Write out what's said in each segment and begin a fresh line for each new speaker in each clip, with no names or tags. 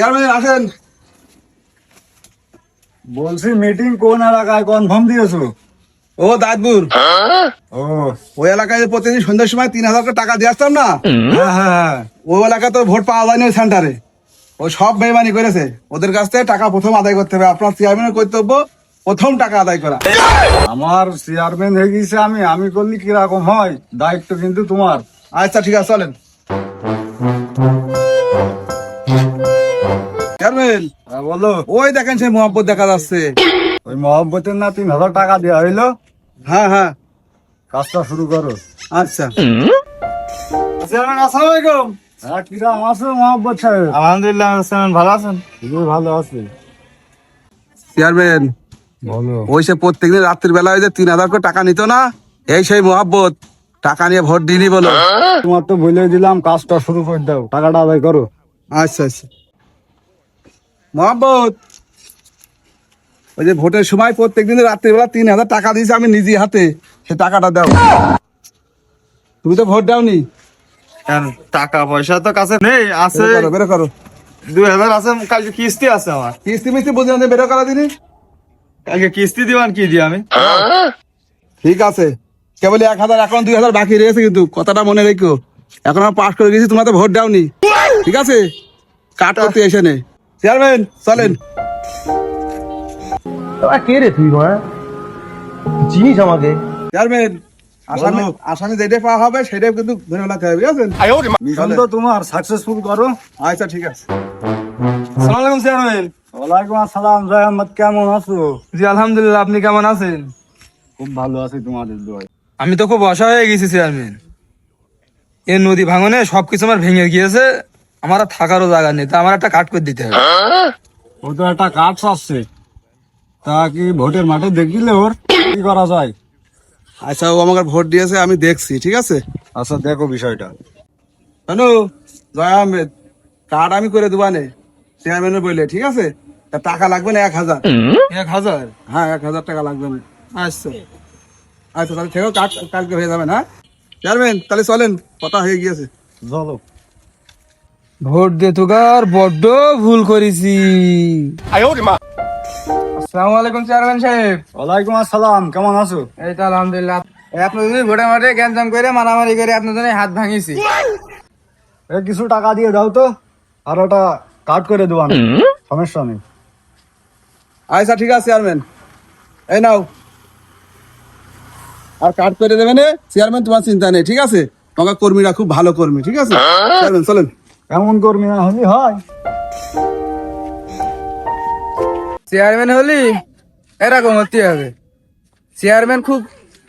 Chairman আসেন।
বলছি meeting কোন এলাকায়? কনফার্ম দিয়েছ?
ও দাঁতপুর
ও।
ওই এলাকায় প্রতিদিন সন্ধ্যার সময় তিন হাজার টাকা দিয়ে আসতাম না?
হ্যাঁ হ্যাঁ হ্যাঁ।
ওই এলাকায় তো ভোট পাওয়া যায়নি ওই সেন্টারে ও সব বেমানি করেছে। ওদের কাছ থেকে টাকা প্রথম আদায় করতে হবে। আপনার চেয়ারম্যানের কর্তব্য প্রথম টাকা আদায় করা।
আমার চেয়ারম্যান হয়ে গেছে আমি। আমি করলে কীরকম হয়? দায়িত্ব কিন্তু তোমার।
আচ্ছা ঠিক আছে চলেন। চেয়ারম্যান
হ্যাঁ, বলো।
ওই দেখেন সেই মোহাম্মদ দেখা যাচ্ছে।
ওই মহব্বতের না তিন হাজার টাকা দেওয়া হইল?
হ্যাঁ হ্যাঁ।
কাজটা শুরু করো।
আচ্ছা।
চেয়ারম্যান আসসালামু আলাইকুম। হ্যাঁ কীরকম আছো মহব্বত সাহেব?
আলহামদুলিল্লাহ চেয়ারম্যান ভালো আছেন?
ভালো আছি।
চেয়ারম্যান
বলো।
ওই সে প্রত্যেকদিন রাত্রির বেলা ওই যে তিন হাজার করে টাকা নিত না? এই সেই মোহাব্বত। টাকা নিয়ে ভোট দিনি বলো।
তোমার তো বলে দিলাম কাজটা শুরু করে দাও। টাকাটা আদায় করো।
আচ্ছা আচ্ছা। মোহাম্মদ ওই যে ভোটের সময় প্রত্যেকদিন রাত্রিবেলা তিন হাজার টাকা দিয়েছে আমি নিজে হাতে। সে টাকাটা দাও। তুমি তো ভোট দাওনি।
টাকা পয়সা তো কাছে নেই আছে।
বেরো করো
দুই হাজার আছে কালকে কিস্তি আছে আমার।
কিস্তি মিস্তি বুঝে না বেরো করা দিনি।
কালকে কিস্তি দিবান কি দিয়ে আমি?
ঠিক আছে। কেবল এক হাজার এখন দুই হাজার বাকি রয়েছে কিন্তু কথাটা মনে রেখো। এখন আমার পাস করে গেছি তোমরা তো ভোট দাওনি। ঠিক আছে? কাট করতে এসে নে। চেয়ারম্যান চলেন।
কে রে তুই মা? চিনিস আমাকে?
চেয়ারম্যান আসামি আসামি যেটাই পাওয়া হবে সেটাই কিন্তু ধরে ফেলাতে হবে বুঝেছেন?
মিশন তো তোমার সাকসেসফুল করো।
আচ্ছা ঠিক আছে।
সালাম আলাইকুম চেয়ারম্যান
ওয়ালাইকুম আসসালাম জয় আহমদ কেমন আছো?
জি আলহামদুলিল্লাহ আপনি কেমন আছেন?
খুব ভালো আছি তোমাদের দোয়ায়।
আমি তো খুব অসহায় হয়ে গেছি চেয়ারম্যান এই নদী ভাঙনে সবকিছু আমার ভেঙে গিয়েছে। আমার আর থাকারও জায়গা নেই তা আমার একটা কাট করে দিতে হবে।
ও তো একটা কাঠ আসছে তা কি ভোটের মাঠে দেখিলে ওর? কি করা যায়?
আচ্ছা ও আমাকে ভোট দিয়েছে আমি দেখছি ঠিক আছে?
আচ্ছা দেখো বিষয়টা।
শোনো জয় আহমেদ কার্ড আমি করে দেবানে চেয়ারম্যানের বললে ঠিক আছে? তা টাকা লাগবে না এক হাজার?
এক হাজার?
হ্যাঁ এক হাজার টাকা লাগবে না
আচ্ছা।
আচ্ছা তাহলে থেকেও কার্ড কালকে হয়ে যাবে না? চেয়ারম্যান তাহলে চলেন কথা হয়ে গিয়েছে।
চলো।
ভোট দে তোকার বড্ড ভুল করেছি। আসসালামু আলাইকুম চেয়ারম্যান সাহেব।
ওয়ালাইকুম আসসালাম কেমন আছো?
এই তো আলহামদুলিল্লাহ। আপনার জন্য ভোটে মাঠে গ্যাঞ্জাম করে মারামারি করে আপনার জন্য হাত ভাঙিছি
কিছু টাকা দিয়ে দাও তো আর ওটা কাট করে দেবো আমি। সমস্যা নেই।
আচ্ছা ঠিক আছে চেয়ারম্যান। এই নাও। আর কার্ড করে দেবে না চেয়ারম্যান তোমার চিন্তা নেই ঠিক আছে? তোমার কর্মীরা খুব ভালো কর্মী ঠিক আছে? চলেন চলেন।
এমন কর্মী না হলি হয়।
চেয়ারম্যান হলি এরকম হতে হবে। চেয়ারম্যান খুব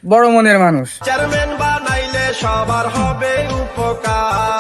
বড় মনের মানুষ।
চেয়ারম্যান বানাইলে সবার হবে উপকার।